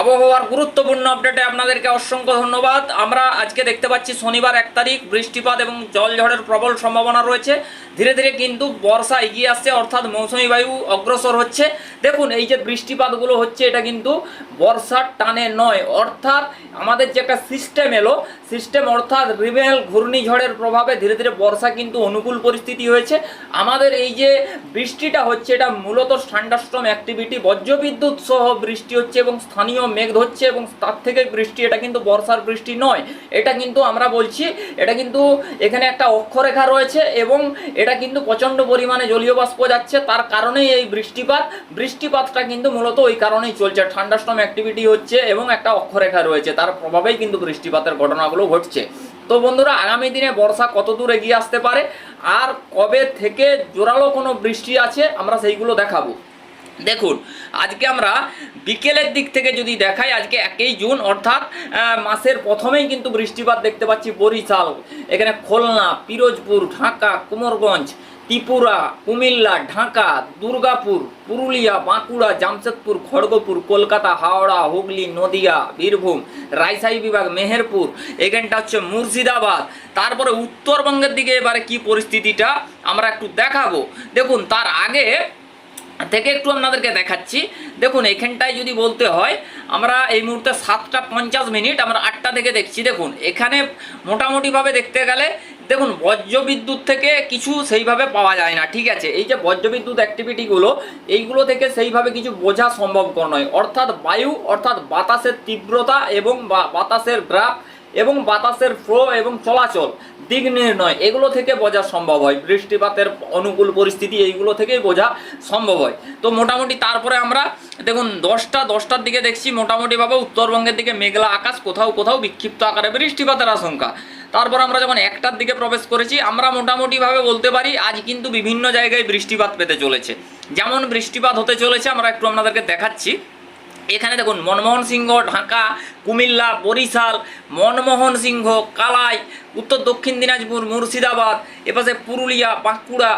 আবহাওয়ার গুরুত্বপূর্ণ আপডেটে আপনাদেরকে অসংখ্য ধন্যবাদ। আমরা আজকে দেখতে পাচ্ছি শনিবার এক তারিখ, বৃষ্টিপাত এবং জলঝড়ের প্রবল সম্ভাবনা রয়েছে। ধীরে ধীরে কিন্তু বর্ষা এগিয়ে আসছে, অর্থাৎ মৌসুমী বায়ু অগ্রসর হচ্ছে। দেখুন, এই যে বৃষ্টিপাতগুলো হচ্ছে, এটা কিন্তু বর্ষার টানে নয়। অর্থাৎ আমাদের যে একটা সিস্টেম এলো সিস্টেম অর্থাৎ রিবেল ঘূর্ণিঝড়ের প্রভাবে ধীরে ধীরে বর্ষা কিন্তু অনুকূল পরিস্থিতি হয়েছে। আমাদের এই যে বৃষ্টিটা হচ্ছে, এটা মূলত ঠান্ডাস্ট্রম অ্যাক্টিভিটি বজ্রবিদ্যুৎ সহ বৃষ্টি হচ্ছে এবং স্থানীয় মেঘ ধরছে এবং তার থেকে বৃষ্টি, এটা কিন্তু বর্ষার বৃষ্টি নয়। এটা কিন্তু আমরা বলছি, এটা কিন্তু এখানে একটা অক্ষরেখা রয়েছে এবং এটা কিন্তু প্রচণ্ড পরিমাণে জলীয় বাষ্প যাচ্ছে। তার কারণেই এই বৃষ্টিপাত, বৃষ্টিপাতটা কিন্তু মূলত ওই কারণেই চলছে। ঠান্ডাস্ট্রম অ্যাক্টিভিটি হচ্ছে এবং একটা অক্ষরেখা রয়েছে। তার প্রভাবেই কিন্তু বৃষ্টিপাতের ঘটনাগুলো ঘটছে। তো বন্ধুরা, আগামী দিনে বর্ষা কত দূর এগিয়ে আসতে পারে? আর কবে থেকে জোরালো কোনো বৃষ্টি আছে, আমরা সেইগুলো দেখাবো। দেখুন, আজকে আমরা বিকেলের দিক থেকে যদি দেখাই, আজকে একই জুন, অর্থাৎ মাসের প্রথমেই কিন্তু বৃষ্টিপাত দেখতে পাচ্ছি বরিশাল, এখানে খুলনা, পিরোজপুর, ঢাকা, কুমোরগঞ্জ, ত্রিপুরা, কুমিল্লা, ঢাকা, দুর্গাপুর, পুরুলিয়া, বাঁকুড়া, জামশেদপুর, খড়গপুর, কলকাতা, হাওড়া, হুগলি, নদিয়া, বীরভূম, রাজশাহী বিভাগ, মেহেরপুর, এখানটা হচ্ছে মুর্শিদাবাদ। তারপরে উত্তরবঙ্গের দিকে এবারে কি পরিস্থিতিটা আমরা একটু দেখাবো। দেখুন, তার আগে থেকে একটু আপনাদেরকে দেখাচ্ছি। দেখুন, এখানটায় যদি বলতে হয়, আমরা এই মুহূর্তে সাতটা পঞ্চাশ মিনিট আমরা আটটা থেকে দেখছি। দেখুন, এখানে মোটামুটিভাবে দেখতে গেলে, দেখুন, বজ্রবিদ্যুৎ থেকে কিছু সেইভাবে পাওয়া যায় না, ঠিক আছে? এই যে বজ্রবিদ্যুৎ অ্যাক্টিভিটিগুলো এইগুলো থেকে সেইভাবে কিছু বোঝা সম্ভবকর নয়। অর্থাৎ বায়ু, অর্থাৎ বাতাসের তীব্রতা এবং বাতাসের গ্রাফ এবং বাতাসের ফ্লো এবং চলাচল দিক নির্ণয়, এগুলো থেকে বোঝা সম্ভব হয়। বৃষ্টিপাতের অনুকূল পরিস্থিতি এইগুলো থেকেই বোঝা সম্ভব হয়। তো মোটামুটি তারপরে আমরা দেখুন, দশটা, দশটার দিকে দেখছি, মোটামুটিভাবে উত্তরবঙ্গের দিকে মেঘলা আকাশ, কোথাও কোথাও বিক্ষিপ্ত আকারে বৃষ্টিপাতের আশঙ্কা। তারপর আমরা যখন একটার দিকে প্রবেশ করেছি, আমরা মোটামুটিভাবে বলতে পারি, আজ কিন্তু বিভিন্ন জায়গায় বৃষ্টিপাত পেতে চলেছে। যেমন বৃষ্টিপাত হতে চলেছে, আমরা একটু আপনাদেরকে দেখাচ্ছি। এখানে দেখুন, মনমোহন সিংহ, ঢাকা কুমিল্লা, বরিশাল, মনমোহন সিংহ, কালাই, উত্তর দক্ষিণ দিনাজপুর, মুর্শিদাবাদ, এপাশে পুরুলিয়া, বাঁকুড়া,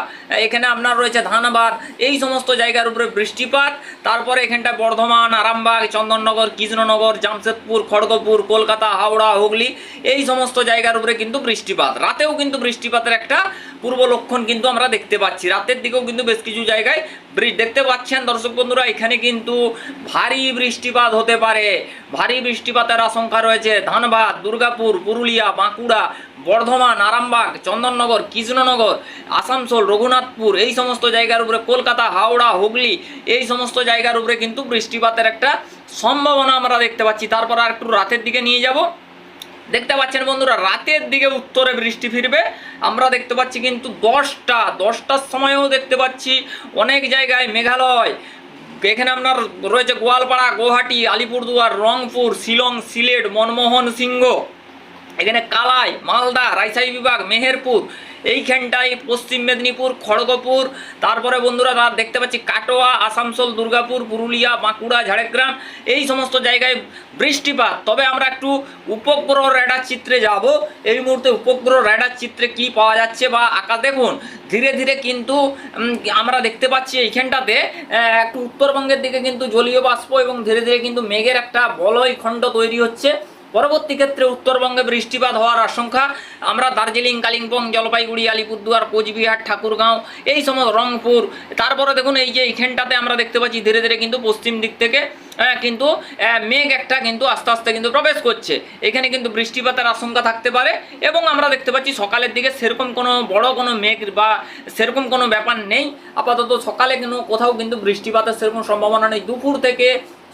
এখানে আপনার রয়েছে ধানবাদ, এই সমস্ত জায়গার উপরে বৃষ্টিপাত। তারপরে এখানটা বর্ধমান, আরামবাগ, চন্দননগর, কৃষ্ণনগর, জামশেদপুর, খড়গপুর, কলকাতা, হাওড়া, হুগলি, এই সমস্ত জায়গার উপরে কিন্তু বৃষ্টিপাত। রাতেও কিন্তু বৃষ্টিপাতের একটা পূর্ব লক্ষণ কিন্তু আমরা দেখতে পাচ্ছি। রাতের দিকেও কিন্তু বেশ কিছু জায়গায় দেখতে পাচ্ছেন দর্শক বন্ধুরা, এখানে কিন্তু ভারী বৃষ্টিপাত হতে পারে। ভারী বৃষ্টিপাতের আশঙ্কা রয়েছে। ধানবাদ, দুর্গাপুর, পুরুলিয়া, বাঁকুড়া, বর্ধমান, আরামবাগ, চন্দননগর, কৃষ্ণনগর, আসানসোল, রঘুনাথপুর এই সমস্ত জায়গার উপরে কলকাতা, হাওড়া, হুগলি এই সমস্ত জায়গার উপরে কিন্তু বৃষ্টিপাতের একটা সম্ভাবনা আমরা দেখতে পাচ্ছি। তারপর আর একটু রাতের দিকে নিয়ে যাব। দেখতে পাচ্ছেন বন্ধুরা, রাতের দিকে উত্তরে বৃষ্টি ফিরবে। আমরা দেখতে পাচ্ছি কিন্তু দশটা, দশটার সময়ও দেখতে পাচ্ছি অনেক জায়গায় মেঘালয় এখানে আপনার রয়েছে গোয়ালপাড়া গুয়াহাটি আলিপুরদুয়ার, রংপুর, শিলং, সিলেট, মনমোহন সিংহ, এখানে কালাই, মালদা, রাজশাহী বিভাগ, মেহেরপুর এইখানটায় পশ্চিম মেদিনীপুর, খড়গপুর, তারপরে বন্ধুরা তার দেখতে পাচ্ছি কাটোয়া, আসানসোল, দুর্গাপুর, পুরুলিয়া, বাঁকুড়া, ঝাড়গ্রাম, এই সমস্ত জায়গায় বৃষ্টিপাত। তবে আমরা একটু উপগ্রহ রেডার চিত্রে যাব। এই মুহূর্তে উপগ্রহ রেডার চিত্রে কি পাওয়া যাচ্ছে বা আকাশ দেখুন, ধীরে ধীরে কিন্তু আমরা দেখতে পাচ্ছি এইখানটাতে একটু উত্তরবঙ্গের দিকে কিন্তু জলীয় বাষ্প এবং ধীরে ধীরে কিন্তু মেঘের একটা বলয় খণ্ড তৈরি হচ্ছে। পরবর্তী ক্ষেত্রে উত্তরবঙ্গে বৃষ্টিপাত হওয়ার আশঙ্কা। আমরা দার্জিলিং কালিম্পং জলপাইগুড়ি আলিপুরদুয়ার কোচবিহার ঠাকুরগাঁও এই সমস্ত রংপুর তারপরে দেখুন এই যে এইখানটাতে আমরা দেখতে পাচ্ছি ধীরে ধীরে কিন্তু পশ্চিম দিক থেকে আহ, কিন্তু মেঘ একটা কিন্তু আস্তে আস্তে কিন্তু প্রবেশ করছে। এখানে কিন্তু বৃষ্টিপাতের আশঙ্কা থাকতে পারে এবং আমরা দেখতে পাচ্ছি সকালের দিকে সেরকম কোনো বড় কোনো মেঘ বা সেরকম কোনো ব্যাপার নেই। আপাতত সকালে কিন্তু কোথাও কিন্তু বৃষ্টিপাতের সেরকম সম্ভাবনা নেই। দুপুর থেকে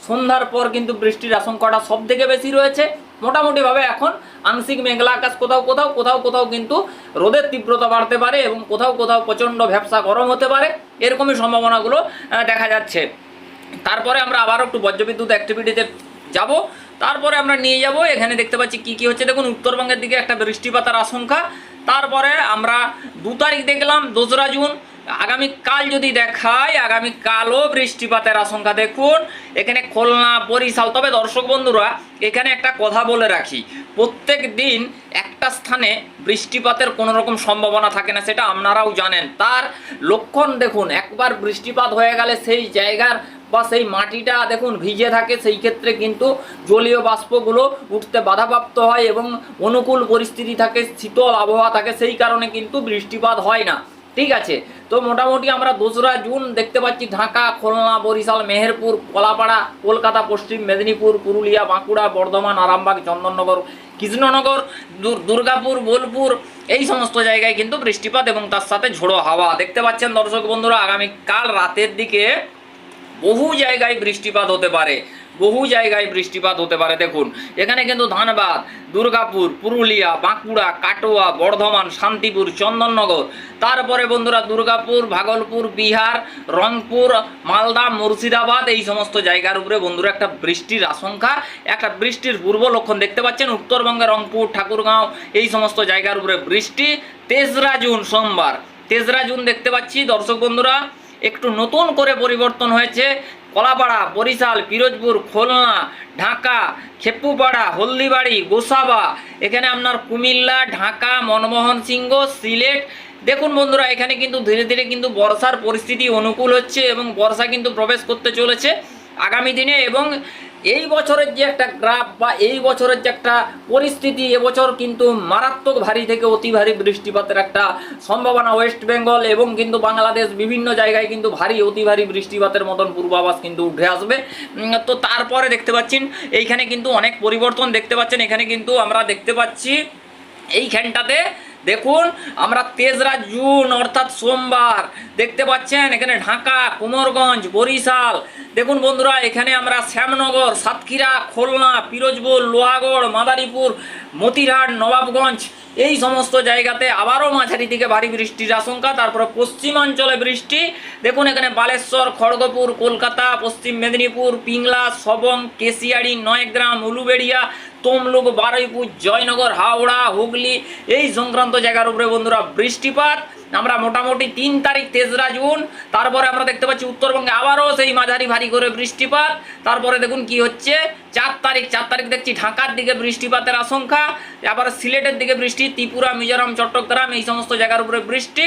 সন্ধ্যার পর কিন্তু বৃষ্টির আশঙ্কাটা সব থেকে বেশি রয়েছে। মোটামুটিভাবে এখন আংশিক মেঘলা আকাশ কোথাও কোথাও কোথাও কোথাও কিন্তু রোদের তীব্রতা বাড়তে পারে এবং কোথাও কোথাও প্রচণ্ড ভ্যাবসা গরম হতে পারে, এরকমই সম্ভাবনাগুলো দেখা যাচ্ছে। তারপরে আমরা আবারও একটু বজ্রবিদ্যুৎ অ্যাক্টিভিটিতে যাব। তারপরে আমরা নিয়ে যাব। এখানে দেখতে পাচ্ছি কি কি হচ্ছে। দেখুন, উত্তরবঙ্গের দিকে একটা বৃষ্টিপাতের আশঙ্কা। তারপরে আমরা দু তারিখ দেখলাম, দোসরা জুন। আগামীকাল যদি দেখায়, আগামীকালও বৃষ্টিপাতের আশঙ্কা। দেখুন, এখানে খুলনা, বরিশাল, তবে দর্শক বন্ধুরা, এখানে একটা কথা বলে রাখি। প্রত্যেক দিন একটা স্থানে বৃষ্টিপাতের কোনো রকম সম্ভাবনা থাকে না, সেটা আপনারাও জানেন। তার লক্ষণ দেখুন, একবার বৃষ্টিপাত হয়ে গেলে সেই জায়গার বা সেই মাটিটা দেখুন ভিজে থাকে, সেই ক্ষেত্রে কিন্তু জলীয় বাষ্পগুলো উঠতে বাধাপ্রাপ্ত হয় এবং অনুকূল পরিস্থিতি থাকে, শীতল আবহাওয়া থাকে, সেই কারণে কিন্তু বৃষ্টিপাত হয় না। ঠিক আছে তো মোটামুটি আমরা দোসরা জুন দেখতে পাচ্ছি ঢাকা, খুলনা, বরিশাল, মেহেরপুর, কলাপাড়া, কলকাতা, পশ্চিম মেদিনীপুর, পুরুলিয়া, বাঁকুড়া, বর্ধমান, আরামবাগ, চন্দননগর, কৃষ্ণনগর দুর- দুর্গাপুর, বোলপুর, এই সমস্ত জায়গায় কিন্তু বৃষ্টিপাত এবং তার সাথে ঝোড়ো হাওয়া। দেখতে পাচ্ছেন দর্শক বন্ধুরা, আগামীকাল রাতের দিকে বহু জায়গায় বৃষ্টিপাত হতে পারে। বহু জায়গায় বৃষ্টিপাত হতে পারে, দেখুন। এখানে কিন্তু ধানবাদ, দুর্গাপুর, পুরুলিয়া, বাঁকুড়া, কাটোয়া, বর্ধমান, শান্তিপুর, চন্দননগর। তারপরে বন্ধুরা দুর্গাপুর, ভাগলপুর, বিহার, রংপুর, মালদা, মুর্শিদাবাদ, এই সমস্ত জায়গার উপরে বন্ধুরা একটা বৃষ্টির আশঙ্কা, একটা বৃষ্টির পূর্ব লক্ষণ দেখতে পাচ্ছেন। উত্তরবঙ্গে রংপুর, ঠাকুরগাঁও, এই সমস্ত জায়গার উপরে বৃষ্টি। তেসরা জুন সোমবার, তেসরা জুন দেখতে পাচ্ছি। দর্শক বন্ধুরা, একটু নতুন করে পরিবর্তন হয়েছে। কলাপাড়া, বরিশাল, পিরোজপুর, খুলনা, ঢাকা খেপুপাড়া হলদিবাড়ি, গোসাবা, এখানে আপনার কুমিল্লা, ঢাকা, মনমোহন সিংহ, সিলেট। দেখুন বন্ধুরা, এখানে কিন্তু ধীরে ধীরে কিন্তু বর্ষার পরিস্থিতি অনুকূল হচ্ছে এবং বর্ষা কিন্তু প্রবেশ করতে চলেছে আগামী দিনে এবং এই বছরের যে একটা গ্রাফ বা এই বছরের যে একটা পরিস্থিতি, এবছর কিন্তু মারাত্মক ভারী থেকে অতি ভারী বৃষ্টিপাতের একটা সম্ভাবনা ওয়েস্ট বেঙ্গল এবং কিন্তু বাংলাদেশ বিভিন্ন জায়গায় কিন্তু ভারী, অতি ভারী বৃষ্টিপাতের মতন পূর্বাভাস কিন্তু উঠে আসবে। তো তারপরে দেখতে পাচ্ছেন, এইখানে কিন্তু অনেক পরিবর্তন দেখতে পাচ্ছেন। এখানে কিন্তু আমরা দেখতে পাচ্ছি, এইখানটাতে দেখুন, আমরা তেসরা জুন, অর্থাৎ সোমবার, দেখতে পাচ্ছেন এখানে ঢাকা, কুমোরগঞ্জ, বরিশাল। দেখুন বন্ধুরা, এখানে আমরা শ্যামনগর, সাতক্ষীরা, খুলনা, পিরোজপুর, লোহাগড়, মাদারীপুর, মতিরহাট, নবাবগঞ্জ, এই সমস্ত জায়গাতে আবারও মাঝারি থেকে ভারী বৃষ্টির আশঙ্কা। তারপরে পশ্চিমাঞ্চলে বৃষ্টি। দেখুন এখানে বালেশ্বর, খড়গপুর, কলকাতা, পশ্চিম মেদিনীপুর, পিংলা, সবং, কেশিয়াড়ি, নয়গ্রাম, উলুবেড়িয়া তমলুক বারুইপুর জয়নগর, হাওড়া, হুগলি, এই সংক্রান্ত জায়গার উপরে বন্ধুরা বৃষ্টিপাত। আমরা মোটামুটি তিন তারিখ তেসরা জুন, তারপরে আমরা দেখতে পাচ্ছি উত্তরবঙ্গে আবারও সেই মাঝারি ভারী করে বৃষ্টিপাত। তারপরে দেখুন কি হচ্ছে, চার তারিখ চার তারিখ দেখছি ঢাকার দিকে বৃষ্টিপাতের আশঙ্কা, আবার সিলেটের দিকে বৃষ্টি, ত্রিপুরা, মিজোরাম, চট্টগ্রাম, এই সমস্ত জায়গার উপরে বৃষ্টি।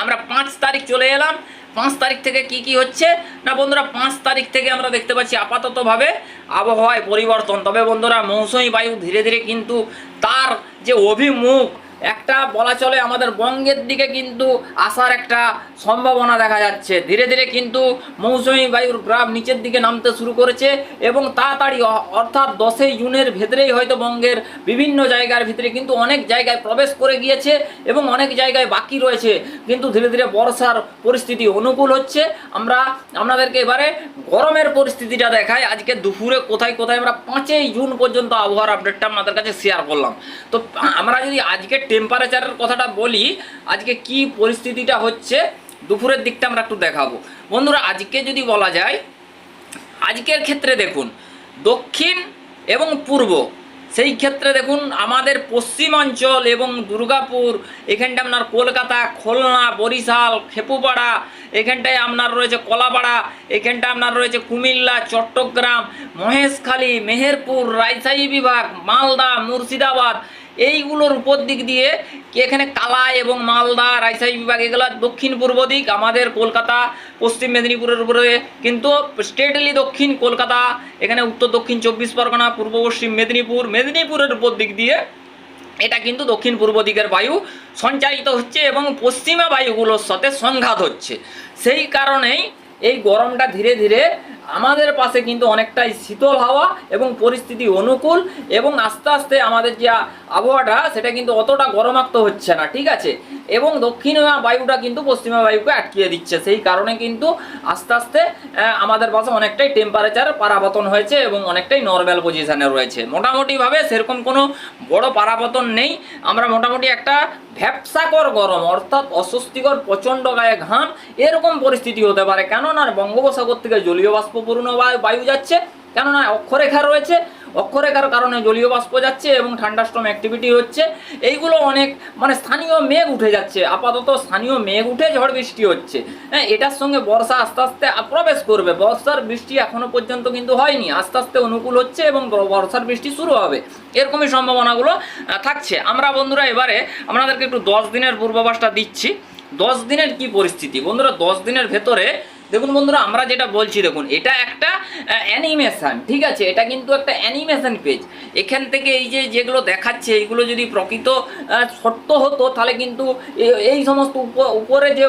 আমরা পাঁচ তারিখ চলে এলাম পাঁচ তারিখ থেকে কি কি হচ্ছে? না বন্ধুরা, পাঁচ তারিখ থেকে আমরা দেখতে পাচ্ছি আপাততভাবে আবহাওয়ায় পরিবর্তন। তবে বন্ধুরা, মৌসুমি বায়ু ধীরে ধীরে কিন্তু তার যে অভিমুখ একটা বলা চলে আমাদের বঙ্গের দিকে কিন্তু আসার একটা সম্ভাবনা দেখা যাচ্ছে। ধীরে ধীরে কিন্তু মৌসুমি বায়ুর গ্রাফ নিচের দিকে নামতে শুরু করেছে এবং তাড়াতাড়ি অর্থাৎ দশই জুনের ভেতরেই হয়তো বঙ্গের বিভিন্ন জায়গার ভিতরে কিন্তু অনেক জায়গায় প্রবেশ করে গিয়েছে এবং অনেক জায়গায় বাকি রয়েছে। কিন্তু ধীরে ধীরে বর্ষার পরিস্থিতি অনুকূল হচ্ছে। আমরা আপনাদেরকে এবারে গরমের পরিস্থিতিটা দেখাই। আজকে দুপুরে কোথায় কোথায় আমরা পাঁচই জুন পর্যন্ত আবহাওয়ার আপডেটটা আপনাদের কাছে শেয়ার করলাম। তো আমরা যদি আজকে টেম্পারেচারের কথাটা বলি, আজকে কি পরিস্থিতিটা হচ্ছে দুপুরের দিকটা আমরা একটু দেখাবো। বন্ধুরা, আজকে যদি বলা যায়, আজকের ক্ষেত্রে দেখুন, দক্ষিণ এবং পূর্ব, সেই ক্ষেত্রে দেখুন আমাদের পশ্চিমাঞ্চল এবং দুর্গাপুর, এখানটা আপনার কলকাতা, খুলনা, বরিশাল, খেপুপাড়া, এখানটায় আপনার রয়েছে কলাপাড়া, এখানটা আপনার রয়েছে কুমিল্লা, চট্টগ্রাম, মহেশখালী, মেহেরপুর, রাজশাহী বিভাগ, মালদা, মুর্শিদাবাদ এইগুলোর উপর দিক দিয়ে এখানে কালাই এবং মালদা রাজশাহী বিভাগ, এগুলো দক্ষিণ পূর্ব দিক, আমাদের কলকাতা, পশ্চিম মেদিনীপুরের উপরে, কিন্তু স্টেটলি দক্ষিণ কলকাতা, এখানে উত্তর দক্ষিণ চব্বিশ পরগনা, পূর্ব পশ্চিম মেদিনীপুর, মেদিনীপুরের উপর দিক দিয়ে এটা কিন্তু দক্ষিণ পূর্ব দিকের বায়ু সঞ্চারিত হচ্ছে এবং পশ্চিমা বায়ুগুলোর সাথে সংঘাত হচ্ছে। সেই কারণেই এই গরমটা ধীরে ধীরে আমাদের পাশে কিন্তু অনেকটাই শীতল হাওয়া এবং পরিস্থিতি অনুকূল এবং আস্তে আস্তে আমাদের যে আবহাওয়াটা, সেটা কিন্তু অতটা গরমাক্ত হচ্ছে না, ঠিক আছে? এবং দক্ষিণা বায়ুটা কিন্তু পশ্চিমা বায়ুকে আটকিয়ে দিচ্ছে। সেই কারণে কিন্তু আস্তে আস্তে আমাদের পাশে অনেকটাই টেম্পারেচার পারাবতন হয়েছে এবং অনেকটাই নর্মাল পজিশানে রয়েছে। মোটামুটিভাবে সেরকম কোনো বড় পারাবতন নেই। আমরা মোটামুটি একটা ভ্যাপসাকর গরম, অর্থাৎ অস্বস্তিকর প্রচণ্ড গায়ে ঘাম, এরকম পরিস্থিতি হতে পারে। কেননা, বঙ্গোপসাগর থেকে জলীয় বাষ্পপূর্ণ বায়ু বায়ু যাচ্ছে, কেননা অক্ষরেখা রয়েছে। অক্ষরেখার কারণে জলীয় বাষ্প যাচ্ছে এবং ঠান্ডাস্টম অ্যাক্টিভিটি হচ্ছে। এইগুলো অনেক মানে স্থানীয় মেঘ উঠে যাচ্ছে। আপাতত স্থানীয় মেঘ উঠে ঝড় বৃষ্টি হচ্ছে। হ্যাঁ এটার সঙ্গে বর্ষা আস্তে আস্তে প্রবেশ করবে। বর্ষার বৃষ্টি এখনও পর্যন্ত কিন্তু হয়নি। আস্তে আস্তে অনুকূল হচ্ছে এবং বর্ষার বৃষ্টি শুরু হবে। এরকমই সম্ভাবনাগুলো থাকছে। আমরা বন্ধুরা এবারে আপনাদেরকে একটু দশ দিনের পূর্বাভাসটা দিচ্ছি। দশ দিনের কি পরিস্থিতি? বন্ধুরা, দশ দিনের ভেতরে দেখুন বন্ধুরা, আমরা যেটা বলছি, দেখুন, এটা একটা অ্যানিমেশন ঠিক আছে? এটা কিন্তু একটা অ্যানিমেশন পেজ এখান থেকে এই যে যেগুলো দেখাচ্ছে, এইগুলো যদি প্রকৃত সত্য হতো, তাহলে কিন্তু এই সমস্ত উপ- উপরে যে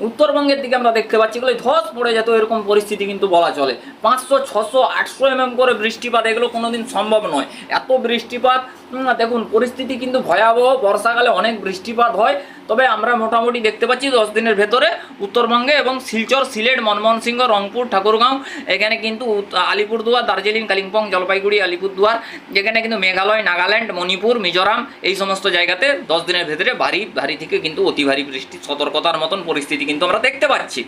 উত্তরবঙ্গের দিকে আমরা দেখতে পাচ্ছি এগুলো ধস পড়ে যেত, এরকম পরিস্থিতি কিন্তু বলা চলে। পাঁচশো, ছশো, আটশো এমএম করে বৃষ্টিপাত, এগুলো কোনোদিন সম্ভব নয়। এত বৃষ্টিপাত দেখুন, পরিস্থিতি কিন্তু ভয়াবহ। বর্ষাকালে অনেক বৃষ্টিপাত হয়। তবে আমরা মোটামুটি দেখতে পাচ্ছি দশ দিনের ভেতরে উত্তরবঙ্গে এবং শিলচর, সিলেট, মনমোহন সিংহ, রংপুর, ঠাকুরগাঁও, এখানে কিন্তু আলিপুরদুয়ার, দার্জিলিং, কালিম্পং, জলপাইগুড়ি, আলিপুরদুয়ার, যেখানে কিন্তু মেঘালয়, নাগাল্যান্ড, মণিপুর, মিজোরাম এই সমস্ত জায়গাতে দশ দিনের ভেতরে ভারী ভারী থেকে কিন্তু অতি ভারী বৃষ্টির সতর্কতার মতন পরিস্থিতি কিন্তু আমরা দেখতে পাচ্ছি।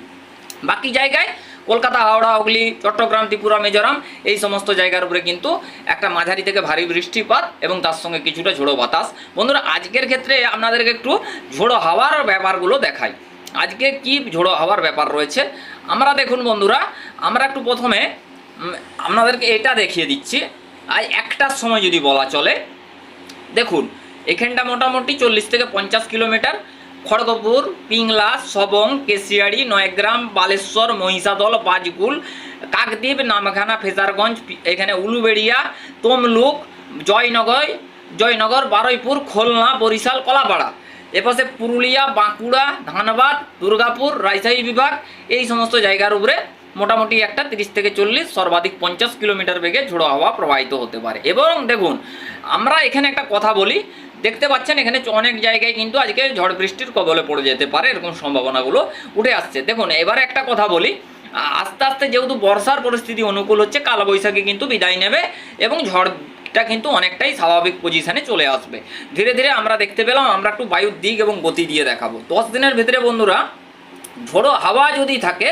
বাকি জায়গায় কলকাতা, হাওড়া, হুগলি, চট্টগ্রাম, ত্রিপুরা, মিজোরাম এই সমস্ত জায়গার উপরে কিন্তু একটা মাঝারি থেকে ভারী বৃষ্টিপাত এবং তার সঙ্গে কিছুটা ঝোড়ো বাতাস। বন্ধুরা, আজকের ক্ষেত্রে আপনাদেরকে একটু ঝোড়ো হাওয়ার ব্যাপারগুলো দেখাই। আজকে কি ঝোড়ো হাওয়ার ব্যাপার রয়েছে? আমরা দেখুন বন্ধুরা, আমরা একটু প্রথমে আপনাদেরকে এটা দেখিয়ে দিচ্ছি। আজ একটার সময় যদি বলা চলে, দেখুন, এখানটা মোটামুটি চল্লিশ থেকে পঞ্চাশ কিলোমিটার খড়গপুর, পিংলা, সবং, কেশিয়াড়ি, নয়গ্রাম, বালেশ্বর, মহিষাদল বাজকুল কাকদ্বীপ, নামখানা, ফেজারগঞ্জ এখানে উলুবেড়িয়া, তমলুক, জয়নগর জয়নগর, বারুইপুর, খুলনা, বরিশাল, কলাপাড়া। এপাশে পুরুলিয়া, বাঁকুড়া, ধানবাদ, দুর্গাপুর, রাজশাহী বিভাগ, এই সমস্ত জায়গার উপরে মোটামুটি একটা তিরিশ থেকে চল্লিশ, সর্বাধিক পঞ্চাশ কিলোমিটার বেগে ঝোড়ো হাওয়া প্রবাহিত হতে পারে। এবং দেখুন, আমরা এখানে একটা কথা বলি দেখতে পাচ্ছেন, এখানে অনেক জায়গায় কিন্তু আজকে ঝড় বৃষ্টির কবলে পড়ে যেতে পারে, এরকম সম্ভাবনাগুলো উঠে আসছে। দেখুন, এবারে একটা কথা বলি আস্তে আস্তে যেহেতু বর্ষার পরিস্থিতি অনুকূল হচ্ছে, কালবৈশাখী কিন্তু বিদায় নেবে এবং ঝড়টা কিন্তু অনেকটাই স্বাভাবিক পজিশনে চলে আসবে। ধীরে ধীরে আমরা দেখতে পেলাম, আমরা একটু বায়ুর দিক এবং গতি দিয়ে দেখাবো। দশ দিনের ভিতরে বন্ধুরা, ঝোড়ো হাওয়া যদি থাকে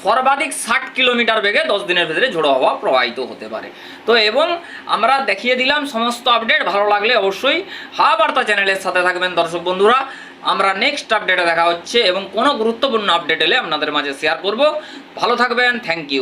সর্বাধিক ষাট কিলোমিটার বেগে দশ দিনের ভিতরে ঝোড়ো হওয়া প্রবাহিত হতে পারে। তো এবং আমরা দেখিয়ে দিলাম সমস্ত আপডেট ভালো লাগলে অবশ্যই হা বার্তা চ্যানেলের সাথে থাকবেন দর্শক বন্ধুরা। আমরা নেক্সট আপডেটে দেখা হচ্ছে এবং কোনো গুরুত্বপূর্ণ আপডেট এলে আপনাদের মাঝে শেয়ার করব। ভালো থাকবেন থ্যাংক ইউ